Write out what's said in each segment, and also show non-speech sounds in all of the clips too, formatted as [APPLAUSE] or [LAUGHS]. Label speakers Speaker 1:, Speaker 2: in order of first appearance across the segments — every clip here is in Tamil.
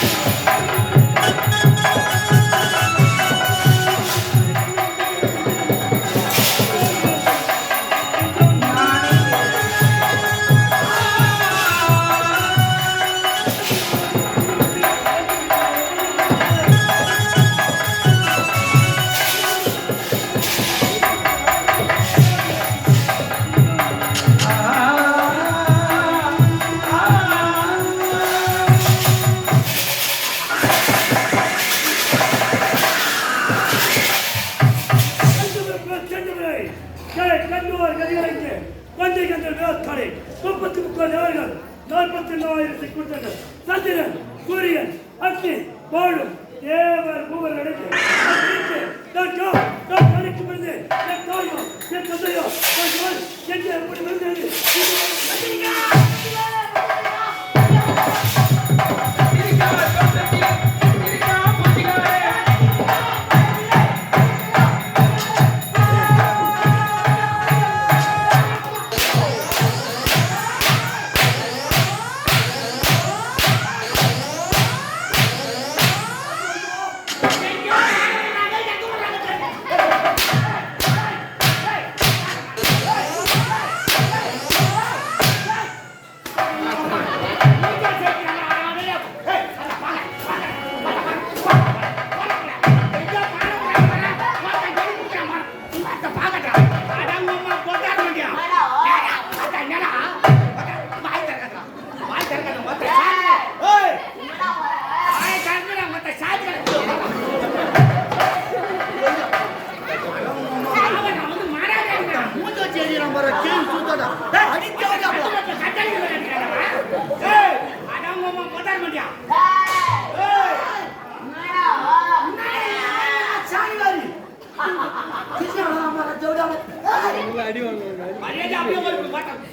Speaker 1: Bye. [LAUGHS] Thank [LAUGHS] you.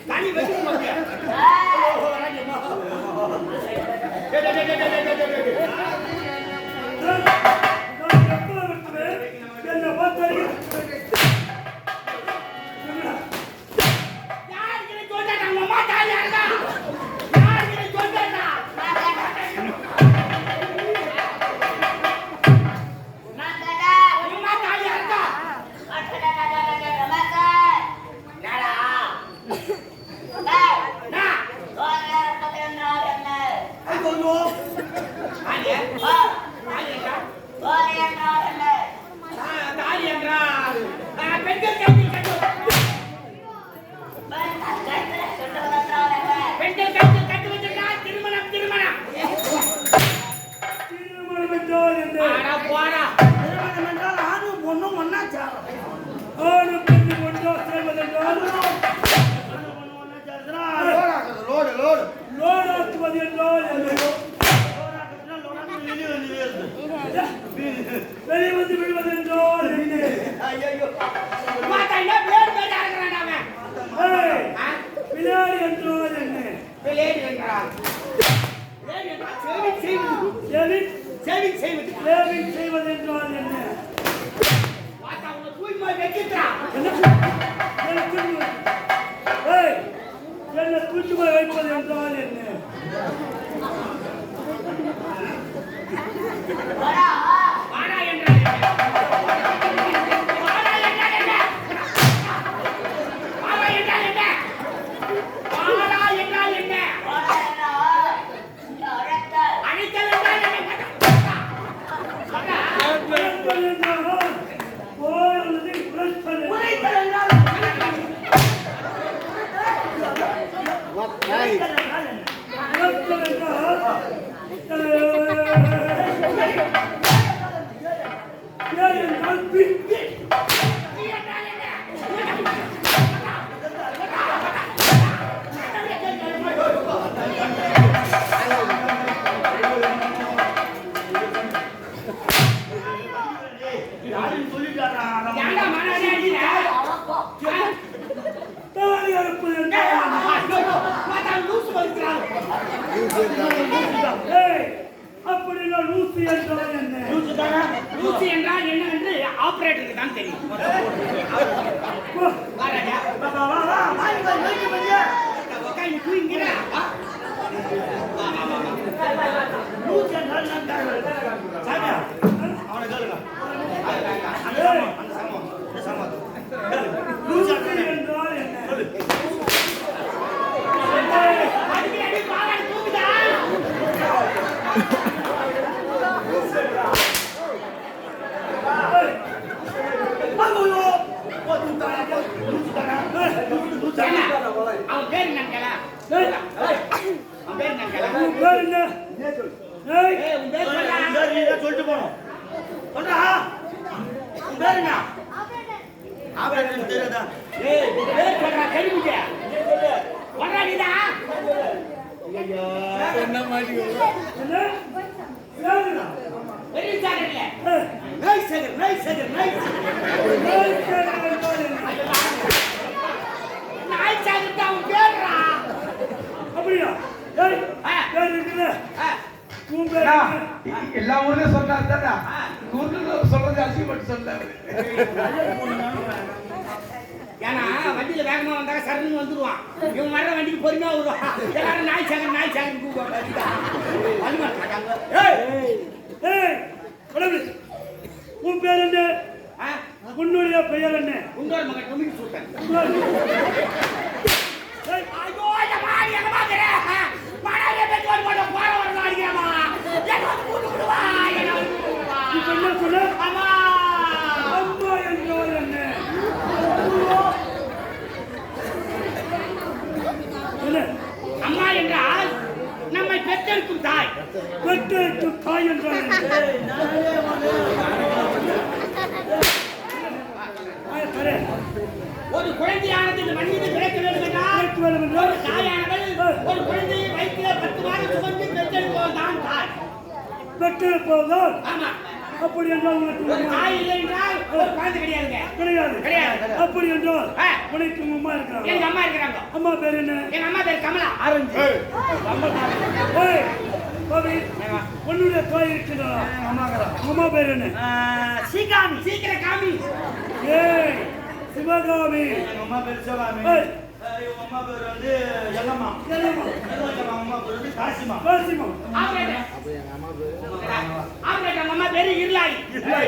Speaker 1: தனி வெச்சு abandonou சொல்லிட்டாரா? அப்படின்னா லூசு என்றால் என்ன
Speaker 2: என்ன என்று ஆபரேட்டருக்கு தான் தெரியும்
Speaker 1: லூசு என்றால் சொல்லிட்டு போனோம் சொல்றா பேருங்க
Speaker 2: ஆபரேட்டர் தெரியாதா
Speaker 1: ஏய் பேர் சொல்றா கடிமுடிய வர்றா
Speaker 3: நீடா ஐயா என்ன மாட்டிங்க
Speaker 1: என்ன
Speaker 3: என்னடா வெரி
Speaker 4: சாகர்
Speaker 3: இல்ல
Speaker 4: எல்லா ஊர்லயும் சொன்னாரு தானே ஊர்ல சொல்றது அசிங்கப்பட்டு சொன்னாரு
Speaker 1: ஏன்னா வண்டியில வேகமா வந்தாங்க சரணுன்னு வந்துருவான். இவன் வர்ற வண்டிக்கு பொறுமையா வருவான். எல்லாரும் நாய் சாகர் நாய் சாகர் கூப்பிடுவாங்க.
Speaker 2: ஏய்
Speaker 3: ஏய் கடவுளே உன் பேர் என்ன? உன்னுடைய பெயர் என்ன?
Speaker 1: உங்களோட மகன் டொமினிக் என்ன
Speaker 3: சொன்ன
Speaker 1: அம்மா
Speaker 3: அம்மா என்றால் என்ன
Speaker 1: அம்மா என்றால் நம்மை பெற்றெடுக்கும் தாய்
Speaker 3: பெற்றெடுத்து தாய் என்றால்.
Speaker 1: ஒரு குழந்தையானது இந்த மண்ணில் பிறக்க வேண்டும் என்றால் ஒரு தாயானவள் ஒரு குழந்தையை வயிற்றிலே பத்து மாதம் சுமந்து பெற்றெடுப்பவள் தான் தாய்
Speaker 3: பெற்றெடுப்பதுதான்
Speaker 1: ஆமா.
Speaker 3: அப்படி என்றால் உனக்கு கிடையாது.
Speaker 1: கிடையாது.
Speaker 3: அப்படி என்றால். உனக்கு உங்க அம்மா இருக்கிறாங்க
Speaker 1: எங்க அம்மா இருக்கிறாங்க.
Speaker 3: அம்மா பேர் என்ன?
Speaker 1: எங்க அம்மா பேர் கமலா.
Speaker 2: ஆரஞ்சு
Speaker 3: உன்னுடைய தாய் இருக்கிறாரா அம்மா பேர் என்ன?
Speaker 2: சீகாமி.
Speaker 1: சீக்கிரம் காமி.
Speaker 3: ஏய். சிவகாமி.
Speaker 2: அம்மா பேர் சிவகாமி. அம்மா பேர் வந்து எல்லம்மா.
Speaker 3: என்னம்மா?
Speaker 2: இவங்க அம்மா பேர் வந்து காசிமா.
Speaker 3: காசிமா.
Speaker 1: ஆபரேட்டர் ஆபரேட்டர் அவங்க அம்மா பேரு? இருளாய்
Speaker 3: இருக்கிறாரா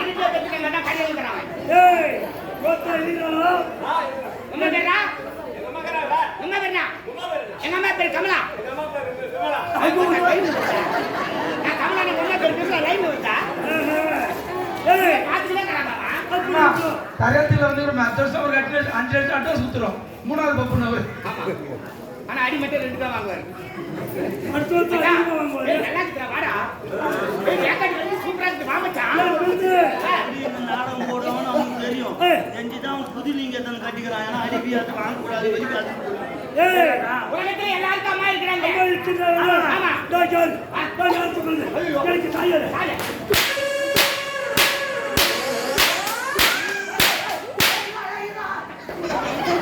Speaker 1: இருட்டில் பெற்றுக்கங்க தான் கடையில் இருக்கிறாங்க
Speaker 3: ஏய் ஒருத்தர் இருக்கிறாரா
Speaker 1: உங்க பேரா? உங்க பேரா? எங்க அம்மா பேர் கமலா. நான் கமலா நீ உங்க பேர் பேசுற லைன் வச்சா
Speaker 3: ஏய்
Speaker 1: பார்த்துக்கிட்டே இருக்கிறாங்க
Speaker 3: அப்படி
Speaker 4: தரத்துல வந்து ஒரு அஞ்சு வருஷம் ஒரு லட்சம், அஞ்சு லட்சம் அட்ரஸ் சுத்துறோம். மூணாவது பப்புன்னு அவரு.
Speaker 1: ஆனா அடி மட்டும் ரெண்டு தான் வாங்குவாரு.
Speaker 2: புதுலிங்கத்தன் கட்டிக்கிறான். ஏன்னா அடிப்பியாத்து வாங்கக்கூடாது
Speaker 1: உலகத்துல எல்லாருக்கும் அம்மா இருக்கிறாங்க.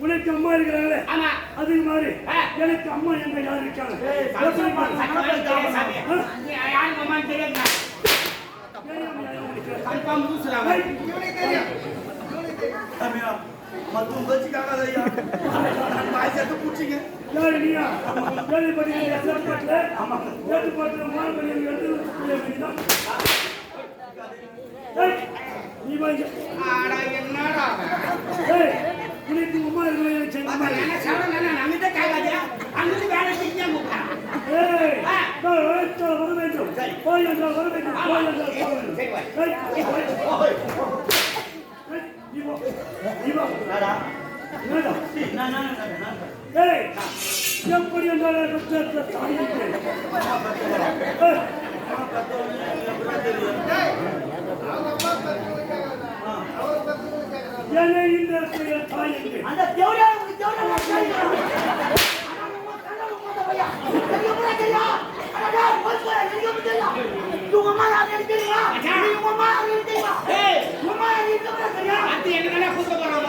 Speaker 3: உனக்கு அம்மா இருக்கிறாங்களே.
Speaker 1: ஆமா.
Speaker 3: அது மாதிரி. எனக்கு அம்மா எங்க யார் இருக்காங்க?
Speaker 2: மத்தும் வச்சுக்காக ஐயா. பாய்ச்சத்து பூச்சிங்க
Speaker 3: யாரு நீயா? கேள்விப்பட்டீங்க, ஏற்பாட்டுல? ஏற்பாட்டுல. ஏய், நீ வாங்க.
Speaker 1: என்னடா?
Speaker 3: ஏய், உனக்கு அம்மா இருக்கிறாங்க, எனக்கு எங்க அம்மா
Speaker 1: அப்ப நான் நம்மகிட்ட கேட்காத. அங்கிருந்து வேலை செஞ்சே கூப்பிட்டான்.
Speaker 3: ஏய். நான் அழைத்தால் வர வேண்டும். போய் என்றால் வர வேண்டும். போய் என்றால் போக வேண்டும்.
Speaker 1: சரி, வா.
Speaker 3: ஏய், நீ வா. நீ வா.
Speaker 2: நாடா
Speaker 3: என்னடா?
Speaker 2: நான் நான் நான்
Speaker 3: எப்படி என்றால் என்னை இந்த தாய்?
Speaker 2: அந்த
Speaker 1: அடுத்து என்ன வேணா கூப்பிட போறான்,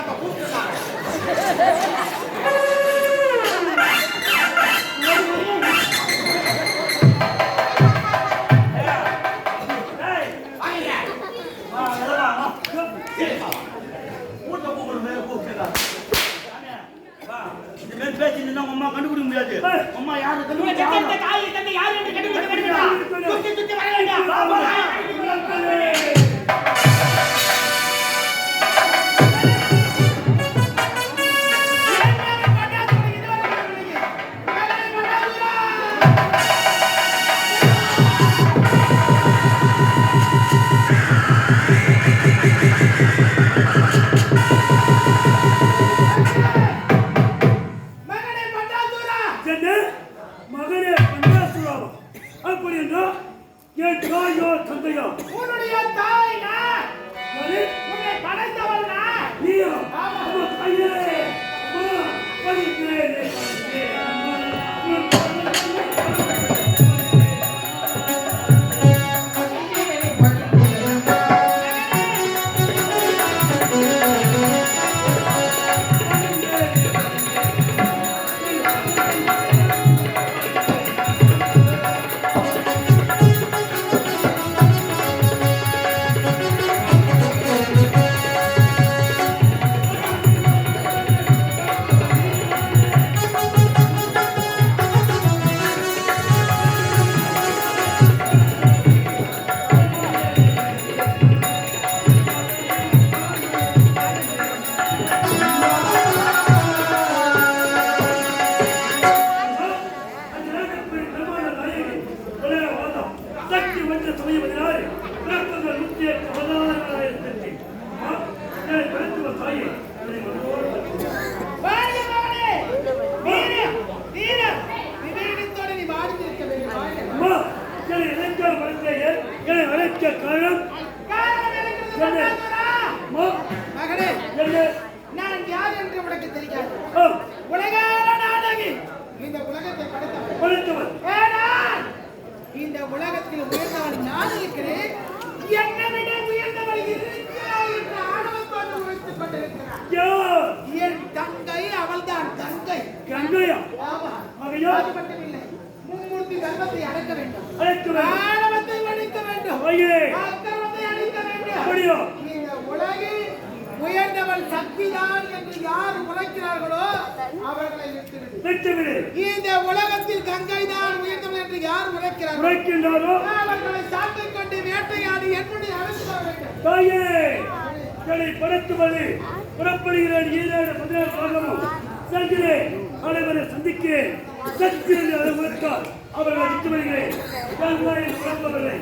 Speaker 2: முடியாது. அம்மா யாரு?
Speaker 1: தந்தை தாய் தந்தை யார் என்று கண்டுபிடிக்க சுத்தி சுத்தி வர வேண்டாம்.
Speaker 5: Thank you. என் தங்கை அவள்தான் தங்கை ஆமா.
Speaker 3: ஆகையால்
Speaker 5: அது மட்டுமில்லை மும்மூர்த்தி தர்மத்தை அடக்க வேண்டும்.
Speaker 3: அழைத்து வரும்.
Speaker 5: ஆணவத்தை ஒழிக்க வேண்டும்.
Speaker 3: ஐயே,
Speaker 5: அக்கிரமத்தை அழிக்க வேண்டும்.
Speaker 3: அப்படியா?
Speaker 5: இந்த உலகில் உயர்ந்தவள் சக்திதான் என்று யார் உழைக்கிறார்களோ அவர்களை விட்டுவிடு. இந்த உலகத்தில் கங்கை தான் உயர்ந்தவள் என்று யார் உழைக்கிறார்களோ
Speaker 3: உரைக்கின்றாரோ?
Speaker 5: அவர்களை சாட்டிக் கொண்டு வேட்டையாடி என்னுடைய வர வேண்டும்.
Speaker 3: தாயே என்னை புறப்படுகிறார் புறப்படுகிறேன் ஈரோடு பாகமும். செல்கிறேன் அனைவரை சந்திக்கிறேன். சத்திரங்கள் அலுவலத்தால் அவர்களை விட்டு வருகிறேன் கங்காயில் பிறந்தவர்களை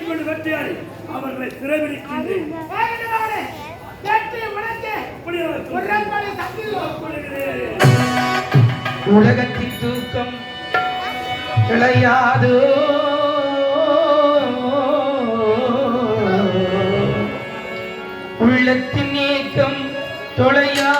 Speaker 3: கொண்டு வெட்டியாடி அவர்களை சிறைபிடிக்கின்றேன்
Speaker 4: உலகத்தின் தூக்கம் கிடையாது உள்ளத்தின் ஏக்கம் தொலையா